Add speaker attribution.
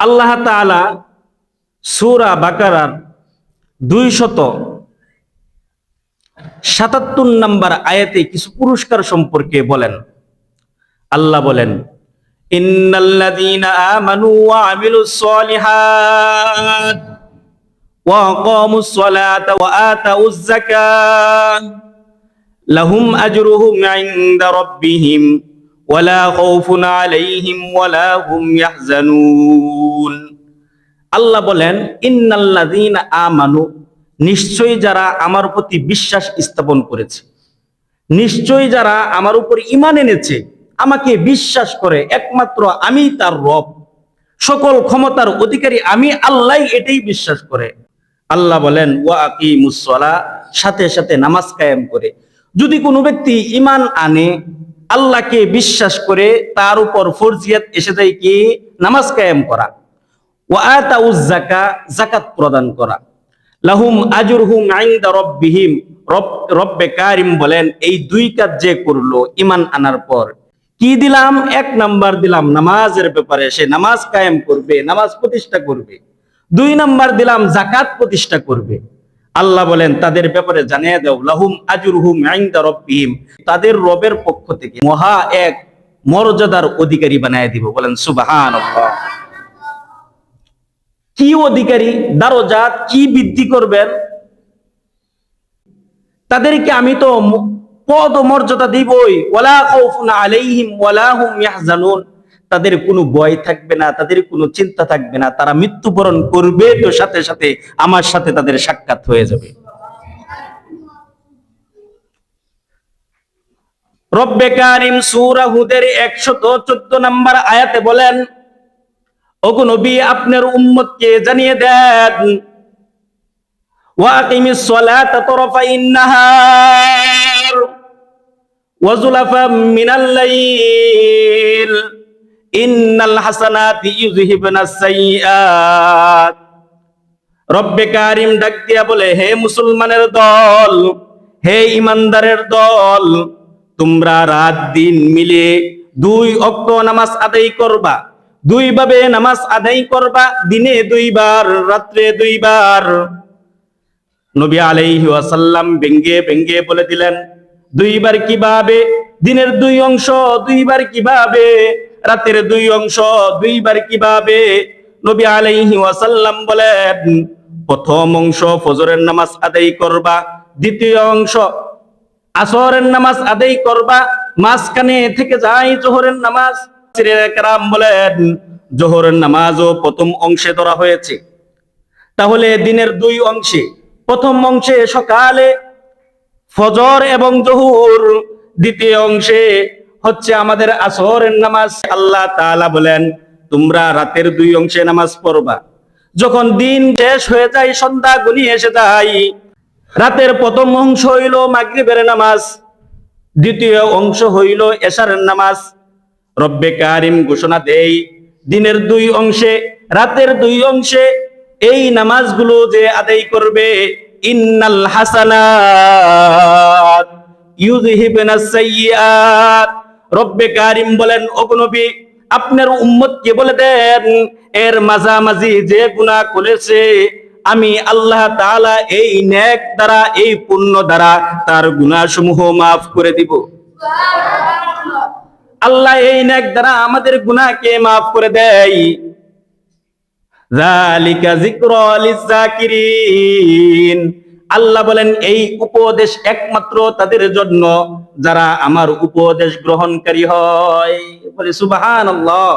Speaker 1: আল্লাহ তাআলা সূরা বাকারার দুই শত সাতাত্তর নাম্বার আয়াতে কিছু পুরস্কার সম্পর্কে বলেন। আল্লাহ বলেন লাহুম আজরুহুম ইনদা রাব্বিহিম। আল্লাহ বলেন, ইন্নাল্লাযীনা আমানু, নিশ্চয়ই যারা আমার প্রতি বিশ্বাস স্থাপন করেছে, নিশ্চয়ই যারা আমার উপর ইমান এনেছে, আমাকে বিশ্বাস করে, একমাত্র আমি তার রব। সকল ক্ষমতার অধিকারী আমি, আল্লাহ এটাই বিশ্বাস করে। আল্লাহ বলেন, ওয়া আকিমুসসালা সাথে সাথে নামাজ কায়েম করে। যদি কোনো ব্যক্তি ইমান আনে আল্লাহকে বিশ্বাস করে তার উপর ফরজিয়াত এসে যায় কি? নামাজ কায়েম করা। আতাউজ যাকা, যাকাত প্রদান করা। লাহুম আজরহুম ইনদা রাব্বিহিম। রব, রব্বে কারিম বলেন, এই দুই কাজ যে করল ইমান আনার পর। কি দিলাম? এক নাম্বার দিলাম নামাজের ব্যাপারে। সে নামাজ কায়েম করবে, নামাজ প্রতিষ্ঠা করবে। দুই নাম্বার দিলাম জাকাত প্রতিষ্ঠা করবে। আল্লাহ বলেন, তাদের ব্যাপারে জানিয়ে দাও, লাহুম আজরহুম ইনদা রাব্বিহিম। তাদের রবের পক্ষ থেকে মহা এক মর্যাদার অধিকারী বানায় দিব। বলেন, সুবহানাল্লাহ। কি অধিকারী দারজাত কি বৃদ্ধি করবেন? তাদেরকে আমি তো পদ মর্যাদা দিবই। ওয়ালা খাউফুন আলাইহিম, ওয়ালা হুম ইয়াহজানুন। তাদের কোনো ভয় থাকবে না, তাদের কোনো চিন্তা থাকবে না, তারা মৃত্যুবরণ করবে তো সাথে সাথে আমার সাথে তাদের সাক্ষাৎ হয়ে যাবে। রব্বে কারিম সূরা হুদের 114 নম্বর আপনার জানিয়ে দেন ইন্নাল হাসানাতি ইউযহিবনাস সাইয়্যাত। রব্বে কারিম ডাক দিয়া বলে, হে মুসলমানের দল, হে ইমানদারের দল, তোমরা রাত দিন মিলে দুই অক্ত নামাজ আদায় করবা। দুই ভাবে নামাজ আদায় করবা, দিনে দুইবার, রাত্রে দুইবার। নবী আলাইহি ওয়াসাল্লাম ব্যঙ্গে ব্যঙ্গে বলে দিলেন, দুইবার কীভাবে? দিনের দুই অংশ দুইবার কীভাবে? রাতের দুই অংশ দুইবার কীভাবে নবী আলাইহি ওয়াসাল্লাম বলেন, প্রথম অংশ ফজরের নামাজ আদায় করবা, দ্বিতীয় অংশ আসরের নামাজ আদায় করবা, মাঝখানে থেকে যাই জোহরের নামাজ। কেরাম বলেন, জোহরের নামাজও প্রথম অংশে ধরা হয়েছে। তাহলে দিনের দুই অংশে, প্রথম অংশে সকালে ফজর এবং জহুর, দ্বিতীয় অংশে হচ্ছে আমাদের আসরের নামাজ। আল্লাহ তাআলা বলেন, তোমরা রাতের দুই অংশে নামাজ পড়বা। যখন দিন শেষ হয়ে যায়, সন্ধ্যা গুনিয়ে এসে যায়, রাতের প্রথম অংশ হইল মাগরিবের নামাজ, দ্বিতীয় অংশ হইল এশারের নামাজ। রব্বে কারিম ঘোষণা দেই, দিনের দুই অংশে, রাতের দুই অংশে এই নামাজগুলো যে আদায় করবে, ইন্নাল হাসানাত ইউযহিবনাস সাইয়্যাত। রব্বে কারিম বলেন ওগো নবী, আপনার উম্মতকে বলে দেন? এর মাঝামাঝি যে গুনাহ করেছে, আমি আল্লাহ তাআলা এই নেক দ্বারা, এই পুণ্য দ্বারা তার গুনাহসমূহ মাফ করে দিব। আল্লাহ এই নেক দ্বারা আমাদের গুনাহকে মাফ করে দেয়। যালিকা যিকরা লিযাকিরিন আল্লাহ বলেন এই উপদেশ একমাত্র তাদের জন্য যারা আমার উপদেশ গ্রহণকারী হয়। বলে সুবহানাল্লাহ।